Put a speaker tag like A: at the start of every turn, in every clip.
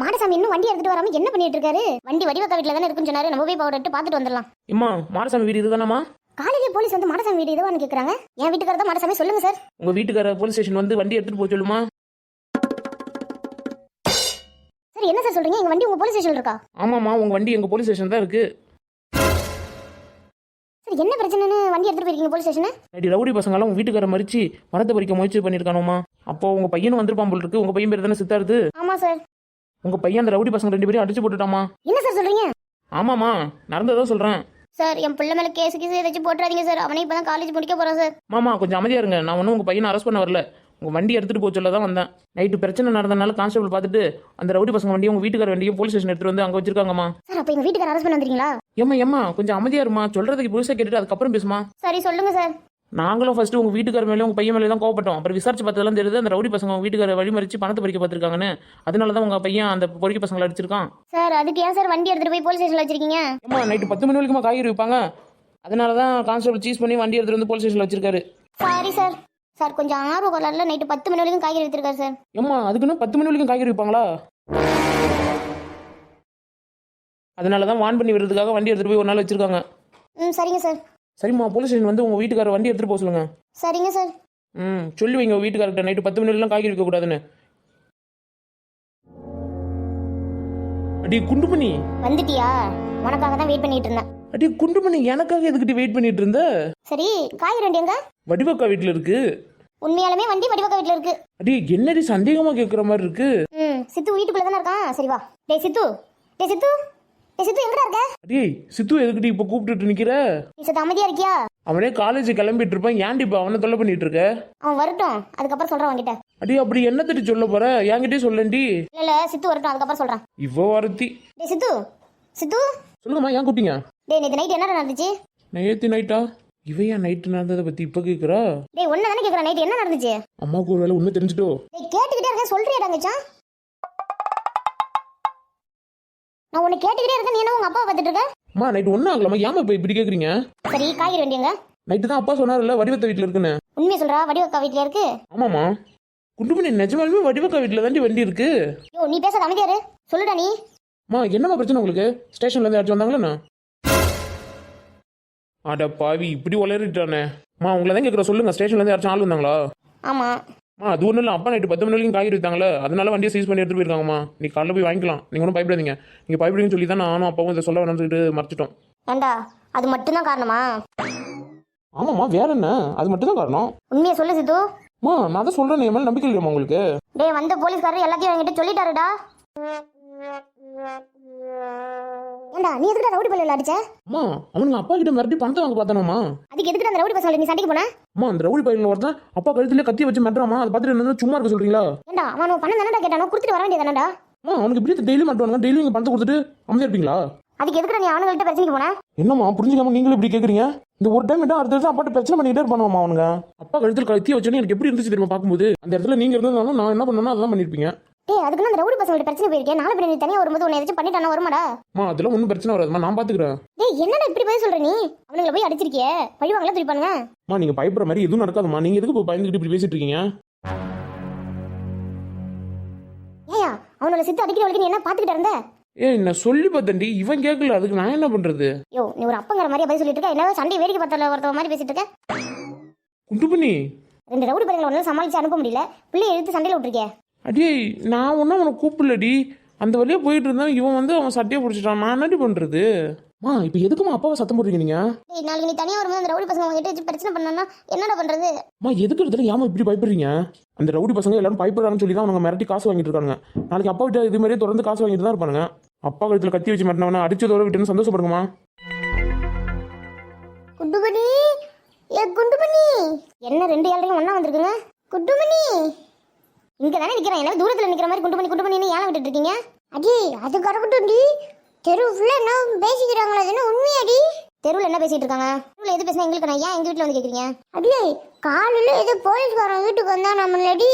A: மாடசாமி இன்னும் வண்டி எடுத்துட்டு வராம என்ன பண்ணிட்டு இருக்காரு? வண்டி வடிவக்கா வீட்டுல தானே இருக்குன்னு சொன்னாரு. நம்ம போய் பவுடர் பார்த்துட்டு வந்துடலாம்.
B: இம்மா மாரசாமி வீடு இதுதானம்மா?
A: காலையிலே போலீஸ் வந்து மாடசாமி வீடு இதுவான்னு கேக்குறாங்க. என் வீட்டுக்காரர் தான் மாடசாமி சொல்லுங்க சார்.
B: உங்க வீட்டுக்கார போலீஸ் ஸ்டேஷன் வந்து வண்டி எடுத்துட்டு போக சொல்லுமா?
A: சார் என்ன சார் சொல்றீங்க? எங்க வண்டி உங்க போலீஸ் ஸ்டேஷன்ல இருக்கா?
B: ஆமாம்மா உங்க வண்டி எங்க போலீஸ் ஸ்டேஷன் தான் இருக்கு.
A: சார் என்ன பிரச்சனைன்னு வண்டி எடுத்துட்டு போயிருக்கீங்க போலீஸ் ஸ்டேஷன்
B: நைட்டு ரவுடி பசங்களாம் உங்க வீட்டுக்கார மறிச்சு பணத்தை பறிக்க முயற்சி பண்ணிருக்கானோமா அப்போ உங்க பையனும் வந்திருப்பான் போல் இருக்கு. உங்க பையன் பேர் தானே சித்தாருது
A: ஆமா சார்.
B: உங்க பையன் அந்த ரவுடி பசங்க ரெண்டு பேரையும் அடிச்சு போட்டுட்டாமா
A: என்ன சார் சொல்றீங்க?
B: ஆமாம்மா நடந்ததா சொல்றேன்.
A: சார் என் பிள்ளை மேல கேஸ் கீஸ் ஏதாச்சும் போட்டுறாதீங்க சார். அவனே இப்பதான் காலேஜ் முடிக்க போறான் சார்.
B: மாமா கொஞ்சம் அமைதியா இருங்க. நான் ஒன்றும் உங்க பையனை அரெஸ்ட் பண்ண வரல. உங்க வண்டி எடுத்துட்டு போக சொல்ல தான் வந்தேன். நைட்டு பிரச்சனை நடந்தனால கான்ஸ்டபிள் பார்த்துட்டு அந்த ரவுடி பசங்க வண்டியும் உங்க வீட்டுக்கார வண்டியும் போலீஸ் ஸ்டேஷன் எடுத்துட்டு வந்து அங்க வச்சிருக்காங்கம்மா.
A: சார் அப்ப எங்க வீட்டுக்கார அரெஸ்ட் பண்ண வந்துறீங்களா
B: ஏம்மா ஏம்மா கொஞ்சம் அமைதியா இருமா. சொல்றதுக்கு புதுசாக கேட்டுட்டு அதுக்கப்புறம் பேசுமா.
A: சரி சொல்லுங்க சார்.
B: நாங்களும் ஃபர்ஸ்ட் உங்க வீட்டுக்கார மேலே உங்க பையன் மேலே தான் கோவப்பட்டோம். அப்புறம் விசாரிச்சு பார்த்ததெல்லாம் தெரியுது அந்த ரவுடி பசங்க உங்க வீட்டுக்கார வழிமறிச்சு பணத்தை பறிக்க பார்த்துருக்காங்கன்னு. அதனால தான் உங்க பையன் அந்த பொறிக்க பசங்களை அடிச்சிருக்கான்.
A: சார் அதுக்கு ஏன் சார் வண்டி எடுத்துட்டு போய் போலீஸ் ஸ்டேஷன்ல வச்சிருக்கீங்க?
B: ஏம்மா நைட்டு பத்து மணி வரைக்குமா காய்கறி வைப்பாங்க? அதனால தான் கான்ஸ்டபிள் சீஸ் பண்ணி வண்டி எடுத்துட்டு வந்து போலீஸ் ஸ்டேஷனில் வச்சிருக்காரு.
A: சாரி சார் சார் கொஞ்சம் ஆர்வ கோளாறுல நைட்டு பத்து மணி வரைக்கும் காய்கறி வித்துருக்காரு சார்
B: ஏம்மா அதுக்குன்னு பத்து மணி வரைக்கும் காய்கறி வைப்பாங்களா? அதனால தான் வான் பண்ணி விடுறதுக்காக வண்டி எடுத்துட்டு போய் ஒரு நாள் வச்சிருக்காங்க.
A: ம் சரிங்க சார்
B: சரிம்மா போலீஸ் ஸ்டேஷன் வந்து உங்க வீட்டுக்கார வண்டி எடுத்துட்டு போக சொல்லுங்க.
A: சரிங்க சார்
B: ம் சொல்லி வைங்க உங்க வீட்டுக்காரர்கிட்ட நைட்டு பத்து மணி வரைக்கும் காய்கறி வைக்க கூடாதுன்னு. அடி குண்டுமணி.
A: வந்துட்டியா? உனக்காக தான் வெயிட் பண்ணிட்டு இருந்தேன்.
B: அடி குண்டுமணி எனக்காக எதுக்கிட்ட வெயிட் பண்ணிட்டு இருந்த?
A: சரி காய்கறி வண்டி எங்க?
B: வடிவக்கா வீட்டில் இருக்கு.
A: உண்மையாலுமே வண்டி வடிவக்க வீட்டுல இருக்கு.
B: அடி என்னடி சந்தேகமா கேட்குற மாதிரி இருக்கு?
A: ம் சித்து வீட்டுக்குள்ள தானே இருக்கான்? சரி வா. டேய் சித்து. டேய் சித்து. சித்து எங்கடா இருக்க?
B: அடி சித்து எதுக்கிட்ட இப்போ கூப்பிட்டுட்டு நிக்கிற?
A: நீ சத்து அமைதியா இருக்கியா?
B: அவனே காலேஜ் கிளம்பிட்டு இருப்பான். ஏன்டி இப்போ அவனை தொல்லை பண்ணிட்டு இருக்க?
A: அவன் வரட்டும். அதுக்கப்புறம் சொல்றேன் உன்கிட்ட.
B: அடி அப்படி என்ன திட்டு சொல்ல போற? என்கிட்டயே சொல்லண்டி
A: இல்ல இல்ல சித்து வரட்டும். அதுக்கப்புறம் சொல்றேன்.
B: இவ்வளோ வரத்தி.
A: டேய் சித்து. சித்து?
B: சொல்லுங்கம்மா ஏன் கூப்பிட்டீங்க?
A: டேய் நேத்து நைட் என்ன நடந்துச்சு?
B: நேற்று நைட்டா இவன் ஏன் நைட்டு நடந்ததை பத்தி இப்போ கேட்குறா
A: டேய் ஒன்னு தானே கேக்குறேன் நைட் என்ன நடந்துச்சு?
B: அம்மாவுக்கு ஒரு வேலை உண்மை தெரிஞ்சுட்டோ
A: டேய் கேட்டுக்கிட்டே இருக்கேன். சொல்றியா தங்கச்சான் நான் உன்னை கேட்டுக்கிட்டே இருக்கேன் நீ என்ன உங்க அப்பாவை பார்த்துட்டு இருக்க?
B: அம்மா நைட்டு ஒன்றும் ஆகலாமா ஏமா இப்போ இப்படி கேட்குறீங்க
A: சரி காய்கறி வண்டி எங்க
B: நைட்டு தான் அப்பா சொன்னார்ல வடிவத்த வீட்டில் இருக்குன்னு.
A: உண்மையை சொல்றா வடிவக்கா வீட்ல இருக்கு.
B: ஆமாம்மா. குண்டுமணி நிஜமாலுமே வடிவக்கா வீட்டில் தாண்டி வண்டி இருக்கு.
A: யோ நீ பேசாத அமைதியாரு சொல்லுடா நீ.
B: அம்மா என்னம்மா பிரச்சனை உங்களுக்கு? ஸ்டேஷன்ல இருந்து யாராச்சும் வந்தாங்களா அட பாவி இப்படி உளறிட்டானே. அம்மா உங்களை தான் கேட்குற சொல்லுங்க ஸ்டேஷன்ல இருந்து யாராச்சும் ஆள் வந்தாங்களா?
A: ஆமா.
B: அம்மா அது ஒன்றும் இல்லை. அப்பா நைட்டு பத்து மணி வரைக்கும் காய்கறி வித்தாங்களே அதனால வண்டியை சீஸ் பண்ணி எடுத்துட்டு போயிருக்காங்கம்மா. நீ காலைல போய் வாங்கிக்கலாம். நீங்கள் ஒன்றும் பயப்படாதீங்க. நீங்கள் பயப்படுங்கன்னு சொல்லி தான் நானும் அப்பாவும் இதை சொல்ல வேணாம்னு சொல்லிட்டு மறைச்சிட்டோம்.
A: ஏண்டா அது மட்டும்தான் காரணமா?
B: ஆமாம்மா வேற என்ன? அது மட்டும் தான் காரணம்.
A: உண்மையை சொல்லு சித்து.
B: அம்மா நான் தான் சொல்கிறேன் என் மேலே நம்பிக்கை இல்லையாம்மா உங்களுக்கு?
A: டேய் வந்த போலீஸ்காரர் எல்லாத்தையும் என்கிட்ட சொல்லிட்டாருடா. ஏண்டா நீ எதுக்குடா ரவுடி பள்ளியில் அடிச்ச
B: அம்மா அவனுங்க அப்பா கிட்ட மிரட்டி பணத்தை வாங்க பார்த்தானாம்மா?
A: அதுக்கு எதுக்குடா அந்த ரவுடி பசங்களை நீ சண்டைக்கு போன?
B: அம்மா அந்த ரவுடி பையனில் ஒருத்தன் அப்பா கழுத்துல கத்தி வச்சு மிரட்டுறாமா அதை பார்த்துட்டு என்ன சும்மா இருக்க சொல்றீங்களா?
A: ஏண்டா அவன் பணம் தானடா கேட்டானோ கொடுத்துட்டு வர வேண்டியதானடா
B: அம்மா அவனுக்கு இப்படி டெய்லி மாட்டுவானுங்க டெய்லி நீங்கள் பணத்தை கொடுத்துட்டு அமைதியா இருப்பீங்களா?
A: அதுக்கு எதுக்குடா நீ அவனுங்கள்ட்ட பிரச்சனைக்கு போன?
B: என்னம்மா புரிஞ்சுக்காம நீங்களும் இப்படி கேட்குறீங்க இந்த ஒரு டைம் விட்டா அடுத்த அப்பாட்ட பிரச்சனை பண்ணிட்டே இருப்பானுமா அவனுங்க. அப்பா கழுத்தில் கத்தி வச்சோன்னே எனக்கு எப்படி இருந்துச்சு தெரியுமா பார்க்கும்போது? அந்த இடத்துல நீங்க இருந்ததாலும் நான் என்ன பண்ணணும் அதெல்லாம் பண்ணிருப்பீங்க.
A: டேய் அதுக்கு அந்த ரவுடி பசங்கள்ட்ட பிரச்சனை போயிருக்கேன் நாளை பின்ன நீ தனியா வரும்போது உன்னை எதாச்சும் பண்ணிட்டானா வருமாடா?
B: அம்மா அதெல்லாம் ஒன்றும் பிரச்சனை வராதும்மா நான் பார்த்துக்கிறேன்
A: டேய் என்னடா இப்படி போய் சொல்ற நீ? அவனுங்களை போய் அடிச்சிருக்கியே. பழிவாங்களா துடிப்பானுங்க
B: அம்மா நீங்கள் பயப்படுற மாதிரி எதுவும் நடக்காதும்மா நீங்கள் எதுக்கு இப்போ பயந்துக்கிட்டு இப்படி பேசிட்டு இருக்கீங்க?
A: ஏயா அவனோட சித்து அடிக்கிறவளுக்கு நீ என்ன பாத்துக்கிட்டு இருந்த?
B: ஏய் நான் சொல்லி பார்த்தேன்டி. இவன் கேட்கல அதுக்கு நான் என்ன பண்றது?
A: யோ நீ ஒரு அப்பங்கிற மாதிரி பதில் சொல்லிட்டு இருக்க? என்ன சண்டை வேடிக்கை பார்த்தால ஒருத்தவ மாதிரி பேசிட்டு இருக்க?
B: குண்டு பண்ணி
A: ரெண்டு ரவுடி பசங்களை ஒன்றால் சமாளிச்சு அனுப்ப முடியல. பிள்ளைய எடுத்து சண்டையில் விட்டுருக்கே
B: அடே நான் ஒன்றும் அவனை கூப்பிடலடி. அந்த வழியா போயிட்டு இருந்தான். இவன் வந்து அவன் சட்டையை பிடிச்சிட்டான். நான் என்னடி பண்றது? அம்மா இப்போ எதுக்குமா அப்பாவை சத்தம் போடுறீங்க நீங்க
A: டேய் நாளைக்கு நீ தனியா வரும்போது அந்த ரவுடி பசங்க உங்ககிட்ட வச்சு பிரச்சனை பண்ணனா என்னடா பண்றது?
B: அம்மா எதுக்கு இடத்துல ஏமா இப்படி பயப்படுறீங்க? அந்த ரவுடி பசங்க எல்லாரும் பயப்படுறாங்கன்னு சொல்லி தான் அவங்க மிரட்டி காசு வாங்கிட்டு இருக்காங்க நாளைக்கு அப்பா விட்டு இது மாதிரியே தொடர்ந்து காசு வாங்கிட்டு தான் இருப்பானுங்க. அப்பா கழுத்துல கத்தி வச்சு மிரட்டினவன அடிச்சதோட விட்டுன்னு சந்தோஷப்படுங்கம்மா.
A: குண்டுமணி! ஏ குண்டுமணி! என்ன ரெண்டு ஏழையும் ஒண்ணா வந்திருக்குங்க? குண்டுமணி! இங்க தானே நிக்கிறேன். என்ன தூரத்துல நிக்கிற மாதிரி குண்டு பண்ணி குண்டு பண்ணி ஏன் விட்டுட்டு இருக்கீங்க அடி அது கரகட்டும்டி. தெரு ஃபுல்லா என்ன பேசிக்கிறாங்களா அது உண்மையாடி? தெருவில் என்ன பேசிட்டு இருக்காங்க? தெருவில் எது பேசினா எங்களுக்கு நான் ஏன் எங்க வீட்டில் வந்து கேட்குறீங்க அடியே காலையில எது போலீஸ்காரன் வீட்டுக்கு வந்தா நம்மளடி.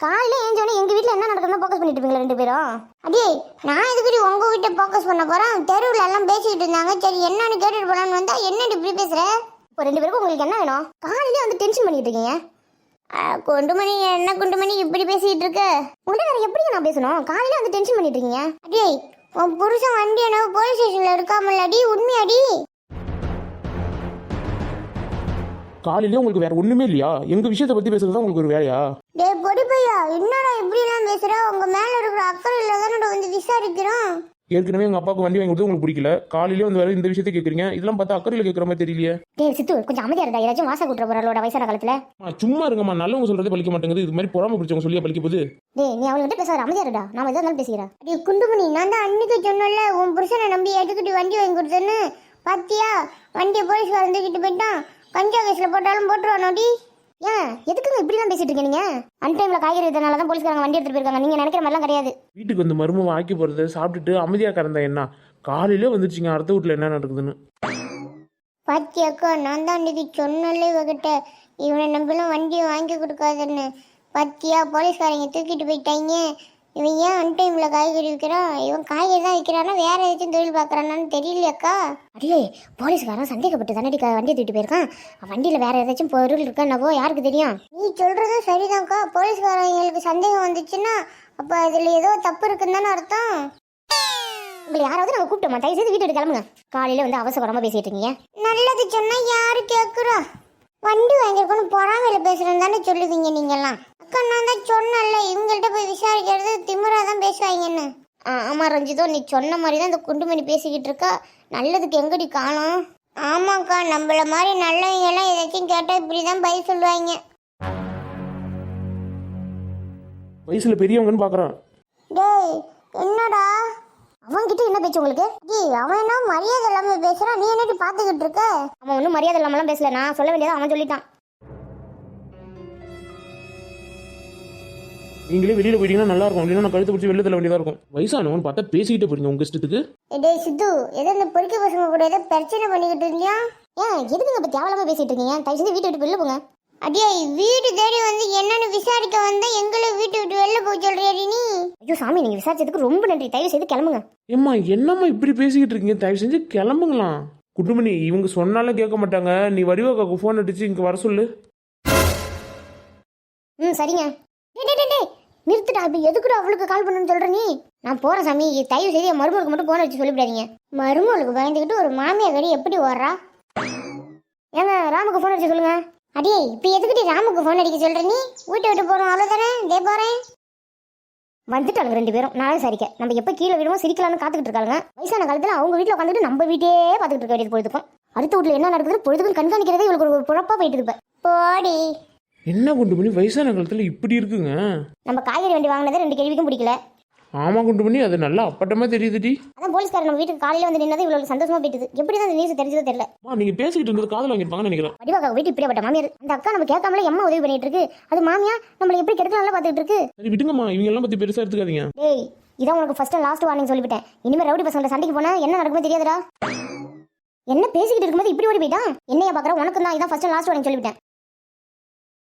A: காலையில ஏஞ்சோடனே எங்க வீட்ல என்ன நடக்குதுன்னு ஃபோக்கஸ் பண்ணிட்டு இருப்பீங்களா ரெண்டு பேரும்? அடியே நான் எதுக்குடி உங்க வீட்டை ஃபோக்கஸ் பண்ண போறேன்? தெருவில் எல்லாம் பேசிக்கிட்டு இருந்தாங்க. சரி என்னன்னு கேட்டுட்டு போலான்னு வந்தா என்னடி இப்படி பேசுற? இப்போ ரெண்டு பேருக்கும் உங்களுக்கு என்ன வேணும்? காலையில வந்து டென்ஷன் பண்ணிட்டு இருக்கீங்க. குண்டுமணி என்ன குண்டுமணி? இப்படி பேசிட்டு இருக்க உங்கள்ட்ட வேற எப்படிங்க நான் பேசணும்? காலையில வந்து டென்ஷன் பண்ணிட்டு இருக்கீங்க அடே உன் புருஷன் வண்டி என்ன போலீஸ் ஸ்டேஷன்ல இருக்காமல்லடி உண்மையாடி?
B: காலையிலே உங்களுக்கு வேற ஒண்ணுமே இல்லையா? எங்க விஷயத்தை பத்தி பேசுறது உங்களுக்கு ஒரு வேலையா?
A: டேய் பொடி பையா என்னடா இப்படி எல்லாம் பேசுற? உங்க மேல இருக்கிற அக்கறை தானே வந்து விசாரிக்கிறோம்.
B: ஏற்கனவே எங்க அப்பாவுக்கு வண்டி வாங்கி கொடுத்து உங்களுக்கு பிடிக்கல. காலையிலே வந்து வேற இந்த விஷயத்தை கேக்குறீங்க. இதெல்லாம் பார்த்தா அக்கறையில் கேட்குற மாதிரி தெரியலையே.
A: டேய் சித்து கொஞ்சம் அமைதியா இருந்தா ஏதாச்சும் வாச கூட்டுற போறாளோட வயசான காலத்துல.
B: அம்மா, சும்மா இருங்கம்மா. நல்லவங்க சொல்றதே பலிக்க மாட்டேங்குது. இது மாதிரி பொறாம பிடிச்சவங்க சொல்லியா பலிக்க போகுது?
A: டேய் நீ அவள்கிட்ட பேசாத. அமைதியா இருடா. நான் எதா இருந்தாலும் பேசிக்கிறேன் டேய் குண்டுமணி நான் தான் அன்னைக்கு சொன்னல உன் புருஷனை நம்பி எடுத்துக்கிட்டு வண்டி வாங்கி கொடுத்தேன்னு. பாத்தியா? வண்டியை போலீஸ் வந்துக்கிட்டு போயிட்டான். கஞ்சா கேஸ்ல போட்டாலும் போட்டுருவானோடி. ஏன்? எதுக்குங்க இப்படிலாம் பேசிட்டு இருக்கீங்க நீங்க அன் டைம்ல காய்கறி இதனால தான் போலீஸ்காரங்க வண்டி எடுத்துட்டு போயிருக்காங்க. நீங்க நினைக்கிற மாதிரிலாம் கிடையாது.
B: வீட்டுக்கு வந்து மருமவை ஆக்கி போறது சாப்பிட்டுட்டு அமைதியா கறந்தா என்ன? காலையிலே வந்துருச்சுங்க. அடுத்த வீட்டுல என்ன நடக்குதுன்னு?
A: பாத்தியாக்கா நான் தான் அன்னைக்கு சொன்னல இவகிட்ட. இவனை நம்பிலாம் வண்டியை வாங்கி கொடுக்காதுன்னு. பாத்தியா போலீஸ்காரங்க தூக்கிட்டு போயிட்டாங்க இவன் ஏன் அன் டைம்ல காய்கறி விற்கிறான் இவன் காய்கறி தான் விற்கிறானா வேற ஏதாச்சும் தொழில் பார்க்கறானான்னு தெரியலையாக்கா? அடியே போலீஸ்காரன் சந்தேகப்பட்டு தானடி வண்டியை தூக்கிட்டு போயிருக்கான். வண்டியில வேற ஏதாச்சும் பொருள் இருக்கானவோ யாருக்கு தெரியும்? நீ சொல்றதும் சரிதான்க்கா. போலீஸ்காரங்களுக்கு சந்தேகம் வந்துச்சுன்னா அப்ப அதுல ஏதோ தப்பு இருக்குன்னு தானே அர்த்தம்? உங்களை யாராவது நம்ம கூப்பிட்டோமா தயவு செய்து வீட்டு கிளம்புங்க. காலையில வந்து அவசரமா பேசிட்டு இருக்கீங்க. நல்லது சொன்னா யாரு கேக்குறா? வண்டி வாங்கிருக்கணும் பொறாமையில பேசுறேன்னு தானே சொல்லுவீங்க நீங்கெல்லாம். அக்கா நான் தான் சொன்னேன்ல இவங்கள்ட்ட போய் விசாரிக்கிறது திமிரா தான் பேசுவாங்கன்னு. ஆமா ரஞ்சிதோ நீ சொன்ன மாதிரி தான் இந்த குண்டுமணி பேசிக்கிட்டு இருக்கா. நல்லதுக்கு எங்கடி காணோம்? ஆமாக்கா நம்மள மாதிரி நல்லவங்க எல்லாம் ஏதாச்சும் கேட்டா இப்படிதான் பதில் சொல்லுவாங்க.
B: வயசுல பெரியவங்கன்னு பாக்குறான்.
A: டேய் என்னடா? அவன்கிட்ட என்ன பேச்சு உங்களுக்கு? டேய் அவன் என்ன மரியாதை இல்லாம பேசுறான்? நீ என்னடி பாத்துக்கிட்டு இருக்க? அவன் ஒன்றும் மரியாதை இல்லாமலாம் பேசல. நான் சொல்ல வேண்டியதை அவன் சொல்லிட்டான்.
B: நீங்களே வெளியில போயிட்டீங்கன்னா நல்லா இருக்கும் இல்லைன்னா நான் கழுத்து பிடிச்சி வெளில தள்ள வேண்டியதா இருக்கும். வயசானவன் பார்த்தா பேசிக்கிட்டே போறீங்க உங்க இஷ்டத்துக்கு.
A: டேய் சித்து ஏதோ இந்த பொறுக்கி பசங்க கூட ஏதோ பிரச்சனை பண்ணிக்கிட்டு இருந்தியா ஏன் எதுக்கு இப்ப தேவையில்லாம பேசிட்டு இருக்கீங்க? தயவு செய்து வீட்டை விட்டு வெளில போங்க. அடியே வீடு தேடி வந்து என்னன்னு விசாரிக்க வந்தா எங்களை வீட்டு விட்டு வெளில போக சொல்றியாடி நீ? ஐயோ சாமி நீங்க விசாரிச்சதுக்கு ரொம்ப நன்றி. தயவு செய்து கிளம்புங்க.
B: ஏம்மா என்னம்மா இப்படி பேசிக்கிட்டு இருக்கீங்க? தயவு செஞ்சு கிளம்புங்களாம். குண்டுமணி இவங்க சொன்னாலும் கேட்க மாட்டாங்க. நீ வடிவாக்காக்கு ஃபோன் அடிச்சு இங்க வர சொல்லு.
A: ம் சரிங்க. நிறுத்துடா அப்படி எதுக்குடா அவளுக்கு கால் பண்ணுன்னு சொல்ற நீ? நான் போறேன் சாமி. தயவு செய்து என் மருமகளுக்கு மட்டும் போன வச்சு சொல்லிவிடாதீங்க. மருமகளுக்கு பயந்துக்கிட்டு ஒரு மாமியா கடி எப்படி ஓடுறா? ஏங்க ராமுக்கு ஃபோன் அடிச்சு சொல்லுங்க. அடியே இப்ப எதுக்கிட்டே ராமுக்கு ஃபோன் அடிக்க சொல்ற நீ? வீட்டை விட்டு போறோம் அவ்வளவுதானே இதே போறேன் வந்துட்டாங்க ரெண்டு பேரும். நாளை சரிக்க. நம்ம எப்போ கீழே விடுவோம் சிரிக்கலாம்னு காத்துக்கிட்டு இருக்காங்க வயசான காலத்துல அவங்க வீட்டில் உட்காந்துட்டு நம்ம வீட்டே பார்த்துக்கிட்டு இருக்க வேண்டியது பொழுதுக்கும். அடுத்த வீட்டில் என்ன நடக்குது பொழுதுக்கும் கண்காணிக்கிறதே இவளுக்கு ஒரு பொழப்பா போயிட்டு இருப்பேன் போடி.
B: என்ன குண்டுமணி? வயசான காலத்துல இப்படி இருக்குங்க.
A: நம்ம காய்கறி வண்டி வாங்கினது ரெண்டு கேள்விக்கும் பிடிக்கல.
B: ஆமா குண்டுமணி அது நல்லா அப்பட்டமா தெரியுதுடி.
A: அதான் போலீஸ்காரர் நம்ம வீட்டுக்கு காலையில வந்து நின்னது இவ்வளவு சந்தோஷமா போயிட்டுது. எப்படி தான் நியூஸ் தெரிஞ்சதோ தெரியல.
B: அம்மா நீங்க பேசிக்கிட்டு இருந்தது காதல் வாங்கிருப்பாங்கன்னு நினைக்கிறேன்.
A: வடிவாக்கா வீட்டு இப்படியாப்பட்ட மாமியார். அந்த அக்கா நம்ம கேட்காமலே எம்மா உதவி பண்ணிட்டு இருக்கு. அது மாமியா நம்மள எப்படி கெடுக்கலாம்ல பார்த்துட்டு இருக்கு?
B: சரி விடுங்கம்மா. இவங்க எல்லாம் பத்தி பெருசா எடுத்துக்காதீங்க.
A: டேய் இதான் உனக்கு ஃபர்ஸ்ட் லாஸ்ட் வார்னிங் சொல்லிவிட்டேன். இனிமே ரவுடி பசங்க சண்டைக்கு போனா என்ன நடக்குமே தெரியாதுடா. என்ன பேசிக்கிட்டு இருக்கும்போது இப்படி ஓடி போயிட்டான்? என்னைய பாக்குற உனக்கு தான் இதான் ஃபர்ஸ்ட் லாஸ்ட் வார்னிங் சொல்லிவிட்டேன்.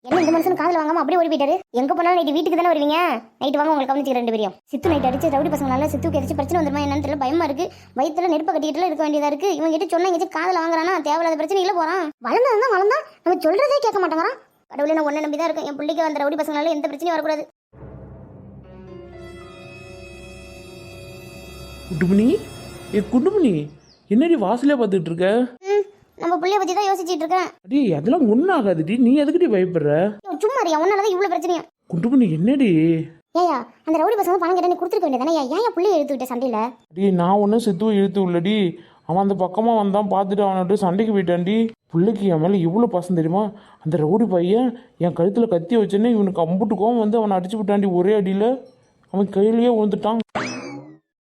A: என்ன இந்த மனுஷன் காதல வாங்காம அப்படியே ஓடி போயிட்டாரு எங்க போனாலும் நைட்டு வீட்டுக்கு தானே வருவீங்க? நைட்டு வாங்க உங்களுக்கு கவனிச்சு ரெண்டு பேரையும். சித்து நைட் அடிச்சு ரவுடி பசங்களால சித்துக்கு அடிச்சு பிரச்சனை வந்துருமா என்னன்னு தெரியல பயமா இருக்கு. வயிற்றுல நெருப்ப கட்டிட்டுல இருக்க வேண்டியதா இருக்கு. இவங்க கிட்ட சொன்னா எங்கேயும் காதல வாங்குறானா? தேவையில்லாத பிரச்சனை இல்ல போறான். வளர்ந்தா வளர்ந்தா நம்ம சொல்றதே கேட்க மாட்டேங்கிறான். கடவுளே நான் ஒன்ன நம்பி தான் இருக்கேன். என் பிள்ளைக்கு அந்த ரவுடி பசங்களால எந்த பிரச்சனையும் வரக்கூடாது.
B: குண்டுமணி? ஏ குண்டுமணி என்னடி வாசலே பார்த்துட்டு இருக்க?
A: நம்ம பிள்ளைய பத்தி தான் யோசிச்சுட்டு இருக்கேன்.
B: அடி அதெல்லாம் ஒன்றும் ஆகாதுடி. நீ எதுக்குடி பயப்படுற?
A: ஐயோ, சும்மா அறியா உன்னாலதான் இவ்வளவு பிரச்சனையா?
B: குண்டுமணி என்னடி?
A: ஏயா அந்த ரவுடி பசங்க பணம் கேட்ட நீ கொடுத்துருக்க வேண்டியதானே ஏன் என் பிள்ளைய எடுத்துக்கிட்ட சண்டையில?
B: அடி நான் ஒன்றும் சித்துவை இழுத்து உள்ளடி அவன் அந்த பக்கமாக வந்தான் பார்த்துட்டு அவன்கிட்ட சண்டைக்கு போயிட்டான்டி. பிள்ளைக்கு என் மேலே இவ்வளோ பாசம் தெரியுமா? அந்த ரவுடி பையன் என் கழுத்தில் கத்தி வச்சேன்னு இவனுக்கு அம்புட்டு கோவம் வந்து அவனை அடிச்சு விட்டான்டி ஒரே அடியில். அவன் கையிலேயே விழுந்துட்டான்.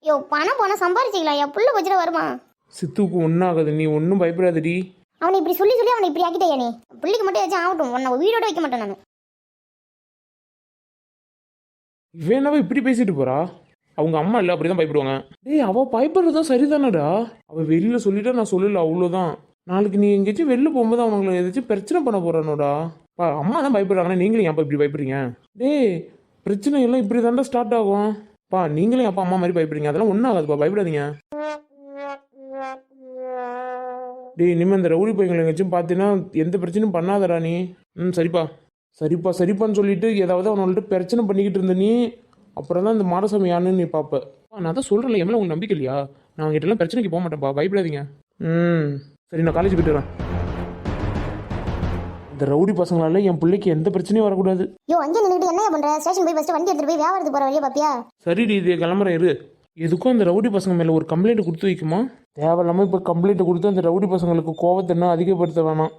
A: ஐயோ பணம் போனா சம்பாரிச்சிக்கலாம் என் புள்ள வச்சுட்டு வருமா
B: சித்துவுக்கு ஒன்றும் ஆகாது நீ ஒன்றும் பயப்படாதடி.
A: அவனை இப்படி சொல்லி சொல்லி அவனை இப்படி ஆக்கிட்டே நீ? பிள்ளைக்கு மட்டும் ஏதாச்சும் ஆகட்டும். உன்னை வீடோட வைக்க மாட்டேன் நான்.
B: இவன் என்னவா இப்படி பேசிட்டு போறா? அவங்க அம்மா இல்லை அப்படிதான் பயப்படுவாங்க. டேய் அவ பயப்படுறதும் சரிதானடா. அவ வெளியில சொல்லிட்டா நான் சொல்லல அவ்வளோதான் நாளைக்கு நீ எங்கேயாச்சும் வெளில போகும்போது அவனுங்களை ஏதாச்சும் பிரச்சனை பண்ண போறானோடா. பா அம்மா தான் பயப்படுறாங்கன்னா நீங்களும் ஏன்ப்பா இப்படி பயப்படுறீங்க? டேய் பிரச்சனை எல்லாம் இப்படி தாண்டா ஸ்டார்ட் ஆகும். பா நீங்களும் அப்பா அம்மா மாதிரி பயப்படுறீங்க? அதெல்லாம் ஒன்றும் ஆகாதுப்பா. பயப்படாதீங்க. டேய் இனிமேல் இந்த ரவுடி பையங்களை எங்கேயாச்சும் பார்த்தீங்கன்னா எந்த பிரச்சனையும் பண்ணாதடா நீ. ம் சரிப்பா. சரிப்பா சரிப்பான்னு சொல்லிட்டு ஏதாவது அவனோட பிரச்சனை பண்ணிக்கிட்டு இருந்த நீ அப்புறம் தான் இந்த மாடசாமி யாருன்னு நீ பார்ப்ப. நான் தான் சொல்கிறேன்ல என் மேலே உங்களுக்கு நம்பிக்கை இல்லையா? நான் அவங்ககிட்ட எல்லாம் பிரச்சனைக்கு போக மாட்டேன்ப்பா பயப்படாதீங்க. ம் சரி நான் காலேஜ் போயிட்டு வரேன். இந்த ரவுடி பசங்களால என் பிள்ளைக்கு எந்த பிரச்சனையும் வரக்கூடாது.
A: யோ அங்கே நின்றுட்டு என்ன பண்ற? ஸ்டேஷன் போய் ஃபர்ஸ்ட் வண்டி எடுத்துட்டு போய் வியாபாரத்துக்கு போற வழியா பாப்பியா
B: சரிடி இது கிளம்புறேன் இரு. எதுக்கும் அந்த ரவுடி பசங்க மேலே ஒரு கம்ப்ளைண்ட் கொடுத்து வைக்குமா? தேவையில்லாமல் இப்போ கம்ப்ளைண்ட் கொடுத்து அந்த ரவுடி பசங்களுக்கு கோவத்தை இன்னும் அதிகப்படுத்த வேணாம்.